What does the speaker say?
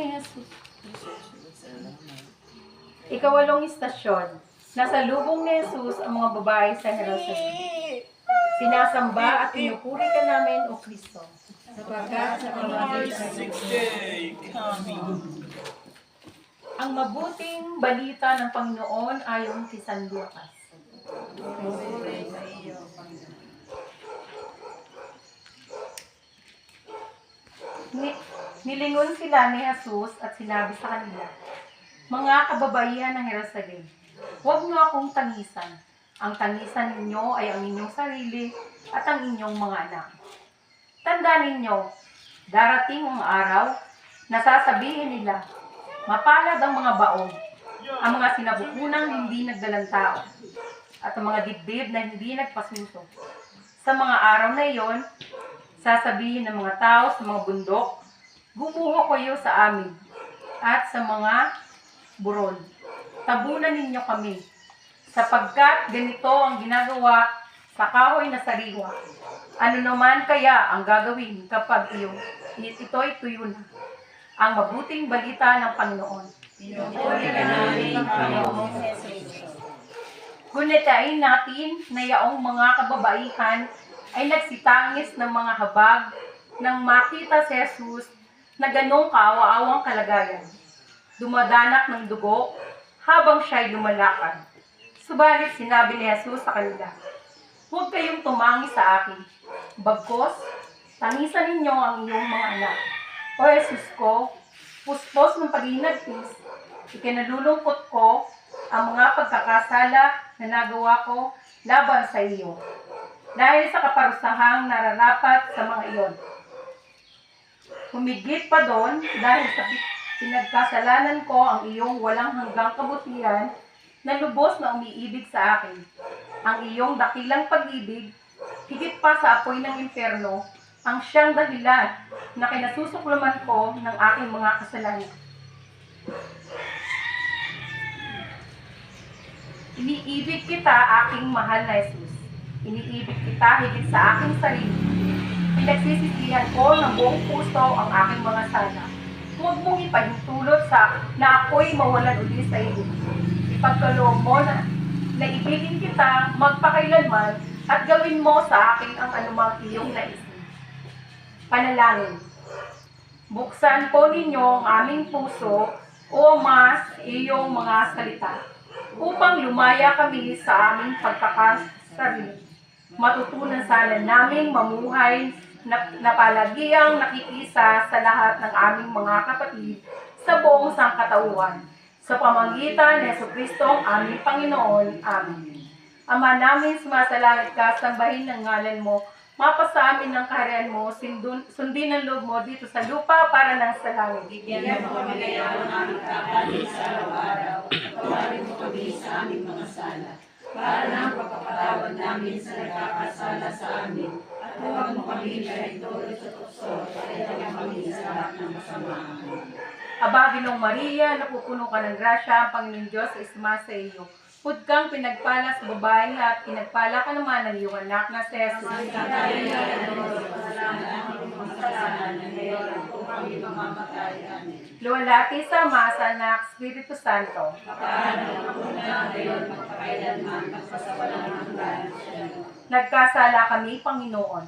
ni Jesus. Ikawalong istasyon. Nasa lubong ni Jesus ang mga babae sa Jerusalem. Sinasamba at pinupuri ka namin, O Kristo. Sapagkat sa pamamagitan ng ang mabuting balita ng Panginoon ayon kay San Lucas. Ni, nilingon sila ni Jesus at sinabi sa kanila, Mga kababaihan ng Jerusalem, huwag niyo akong tangisan. Ang tangisan ninyo ay ang inyong sarili at ang inyong mga anak. Tandaan ninyo, darating ang araw na sasabihin nila, mapalad ang mga baon, ang mga sinabukunang hindi nagdalang tao, at ang mga dibdib na hindi nagpasuso. Sa mga araw na iyon, sasabihin ng mga tao sa mga bundok, gumuho kayo sa amin, at sa mga burol, tabunan ninyo kami, sapagkat ganito ang ginagawa sa kahoy na sariwa. Ano naman kaya ang gagawin kapag iyo, ito'y tuyo na? Ang mabuting balita ng Panginoon. Pinupuri ka namin, Panginoong Gunitain natin na yaong mga kababaihan ay nagsitangis ng mga habag nang makita si Jesus na ganong kaawa-awang kalagayan. Dumadanak ng dugo habang siya'y lumalakad. Subalit sinabi ni Jesus sa kanila, Huwag kayong tumangi sa akin. Bagkos, tangisan ninyo ang iyong mga anak. O Jesus ko, puspos ng pag-inagpis, ikinalulungkot ko ang mga pagkakasala na nagawa ko laban sa iyo. Dahil sa kaparusahang nararapat sa mga iyon. Humigit pa doon dahil sa pinagkasalanan ko ang iyong walang hanggang kabutihan na lubos na umiibig sa akin. Ang iyong dakilang pag-ibig, higit pa sa apoy ng impyerno, ang siyang dahilan na kinasusuklaman ko ng aking mga kasalanan. Iniibig kita, aking mahal na Jesus. Iniibig kita higit sa aking sarili. Pinagsisisihan ko ng buong puso ang aking mga sala. Huwag mong ipahintulot sa na ako'y mawalan uli sa iyo. Ipagkaloob mo na naibigin kita magpakailanman at gawin mo sa akin ang anumang iyong naisip. Panalangin. Buksan po ninyo ang aming puso o mas iyong mga salita upang lumaya kami sa aming pagkakasarili. Matutunan sana naming mamuhay na, na nakikisa sa lahat ng aming mga kapatid sa buong sangkatauhan. Sa pamagitan ni Yeso Kristo ang aming Panginoon. Amen. Ama namin, sumasalangit ka, sambahin ng ngalan mo, mapasa amin ng kaharian mo, sindun, sundin ang loob mo dito sa lupa para nang sa langit. Bigyan mo kami ngayon ng aming kakanin sa araw-araw. Tawarin mo kami sa aming mga sala. Para ang pagpapatawad namin sa nagkakasala sa amin. Huwag mo kami pinahintulot sa tukso. Kaya kami sa lahat ng. Aba, Ginong Maria, napupuno ka ng grasya, ang Panginoon Diyos ay sumasa iyo. Pud kang pinagpala sa babae at pinagpala ka naman ng iyong anak na si Jesus. Luwalhati sa Ama, sa Anak, Espiritu Santo. Nagkasala kami, Panginoon.